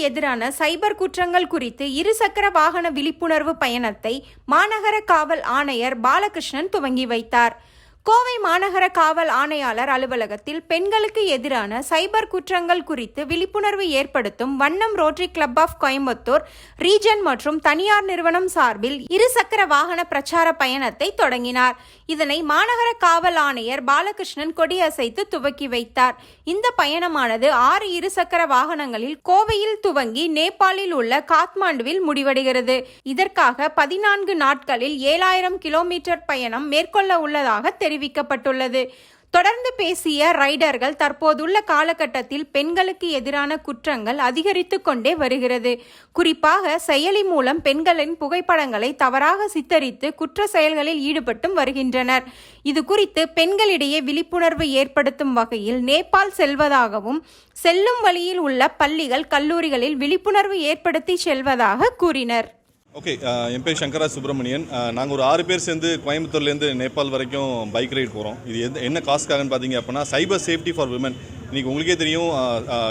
எதிரான சைபர் குற்றங்கள் குறித்து இருசக்கர வாகன விழிப்புணர்வு பயணத்தை மாநகர காவல் ஆணையர் பாலகிருஷ்ணன் துவங்கி வைத்தார். கோவை மாநகர காவல் ஆணையாளர் அலுவலகத்தில் பெண்களுக்கு எதிரான சைபர் குற்றங்கள் குறித்து விழிப்புணர்வு ஏற்படுத்தும் வண்ணம் rotary club of Coimbatore region மற்றும் தனியார் நிறுவனம் சார்பில் இருசக்கர வாகன பிரச்சார பயணத்தை தொடங்கினார். இதனை மாநகர காவல் ஆணையர் பாலகிருஷ்ணன் கொடியசைத்து துவக்கி வைத்தார். இந்த பயணமானது ஆறு இருசக்கர வாகனங்களில் கோவையில் துவங்கி நேபாளில் உள்ள காத்மாண்டுவில் முடிவடைகிறது. இதற்காக பதினான்கு நாட்களில் ஏழாயிரம் கிலோமீட்டர் பயணம் மேற்கொள்ள உள்ளதாக தெரிவித்தார். தெரிவிக்கப்பட்டுள்ளது. தொடர்ந்து பேசிய ரைடர்கள் தற்போதுள்ள காலகட்டத்தில் பெண்களுக்கு எதிரான குற்றங்கள் அதிகரித்து கொண்டே வருகிறது. குறிப்பாக செயலி மூலம் பெண்களின் புகைப்படங்களை தவறாக சித்தரித்து குற்ற செயல்களில் ஈடுபட்டும் வருகின்றனர். இது குறித்து பெண்களிடையே விழிப்புணர்வு ஏற்படுத்தும் வகையில் நேபாள் செல்வதாகவும் செல்லும் வழியில் உள்ள பள்ளிகள் கல்லூரிகளில் விழிப்புணர்வு ஏற்படுத்தி செல்வதாக கூறினர். ஓகே uh, என் பேர் சங்கரா சுப்பிரமணியன். Uh, நாங்கள் ஒரு ஆறு பேர் சேர்ந்து கோயம்புத்தூர்லேருந்து நேபாள் வரைக்கும் பைக் ரைட் போகிறோம் இது எந்த என்ன காஸ்க்காகன்னு பார்த்தீங்க அப்படின்னா சைபர் சேஃப்டி ஃபார் விமன் இன்றைக்கி உங்களுக்கே தெரியும்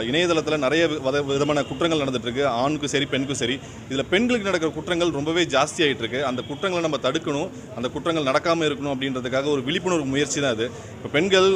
இணையதளத்தில் நிறைய வித விதமான குற்றங்கள் நடந்துகிட்ருக்கு இருக்கு ஆணுக்கும் சரி பெண்ணுக்கும் சரி. இதில் பெண்களுக்கு நடக்கிற குற்றங்கள் ரொம்பவே ஜாஸ்தி இருக்கு அந்த குற்றங்களை நம்ம தடுக்கணும். அந்த குற்றங்கள் நடக்காமல் இருக்கணும் அப்படின்றதுக்காக ஒரு விழிப்புணர்வு முயற்சி தான் அது. இப்போ பெண்கள்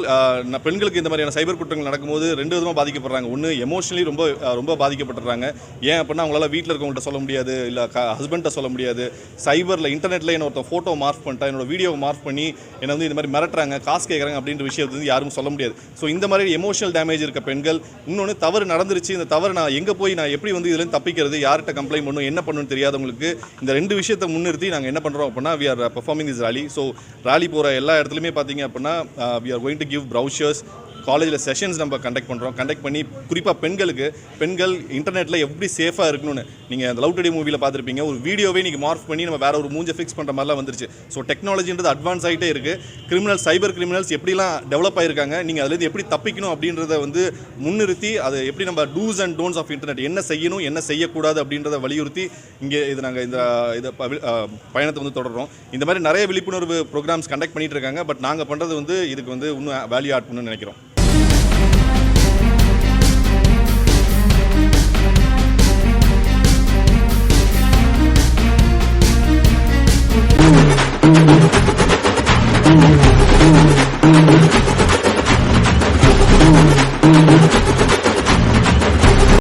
பெண்களுக்கு இந்த மாதிரியான சைபர் குற்றங்கள் நடக்கும்போது ரெண்டு விதமாக பாதிக்கப்படுறாங்க. ஒன்று எமோஷனலி ரொம்ப ரொம்ப பாதிக்கப்பட்டுறாங்க. ஏன் அப்படின்னா அவங்களால வீட்டில் இருக்கவங்கள்ட்ட சொல்ல முடியாது இல்லை ஹஸ்பண்ட்டை சொல்ல முடியாது. சைபரில் இன்டர்நெட்டில் என்ன ஒருத்தன் ஃபோட்டோ மார்க் பண்ணிட்டா என்னோட வீடியோவை மார்க் பண்ணி என்னை வந்து இந்த மாதிரி மிரட்டுறாங்க காசு கேட்குறாங்க அப்படின்ற விஷயத்தை வந்து யாரும் சொல்ல முடியாது. ஸோ இந்த மாதிரி எமோஷனல் டேமேஜ் இருக்க பெண்கள் இன்னொன்று தவறு நடந்துருச்சு இந்த தவறு நான் எங்கே போய் நான் எப்படி வந்து இதுலேருந்து தப்பிக்கிறது யார்கிட்ட கம்ப்ளைண்ட் பண்ணும் என்ன பண்ணணும்னு தெரியாதவங்களுக்கு இந்த ரெண்டு விஷயத்தை முன்னிறுத்தி நாங்கள் என்ன பண்ணுறோம் அப்படின்னா we are performing is rally so rally போகிற எல்லா இடத்துலையுமே பார்த்தீங்க அப்படின்னா we are going to give brochures காலேஜில் செஷன்ஸ் நம்ம கண்டக்ட் பண்ணுறோம் கண்டக்ட் பண்ணி குறிப்பாக பெண்களுக்கு பெண்கள் இன்டர்நெட்டில் எப்படி சேஃபாக இருக்கணும்னு. நீங்கள் அந்த லவ் டுடே மூவியில் பார்த்துருப்பீங்க. ஒரு வீடியோவே நீங்கள் மார்க் பண்ணி நம்ம வேற ஒரு மூஞ்சை ஃபிக்ஸ் பண்ணுற மாதிரிலாம் வந்துருச்சு. ஸோ டெக்னாலஜின்றது அட்வான்ஸ் ஆகிட்டே இருக்குது கிரிமினல் சைபர் கிரிமினல்ஸ் எப்படிலாம் டெவலப் ஆகிருக்காங்க நீங்கள் அதுலேருந்து எப்படி தப்பிக்கணும் அப்படின்றத வந்து முன்னிறுத்தி அதை எப்படி நம்ம dos and don'ts of internet என்ன செய்யணும் என்ன செய்யக்கூடாது அப்படின்றத வலியுறுத்தி இங்கே இது நாங்கள் இந்த இதை பயணத்தை வந்து தொடர்றோம். இந்த மாதிரி நிறைய விழிப்புணர்வு ப்ரோக்ராம்ஸ் கண்டக்ட் பண்ணிட்டு இருக்காங்க. பட் நாங்கள் பண்ணுறது வந்து இதுக்கு வந்து இன்னும் வேல்யூ ஆட் பண்ணணும்னு நினைக்கிறோம்.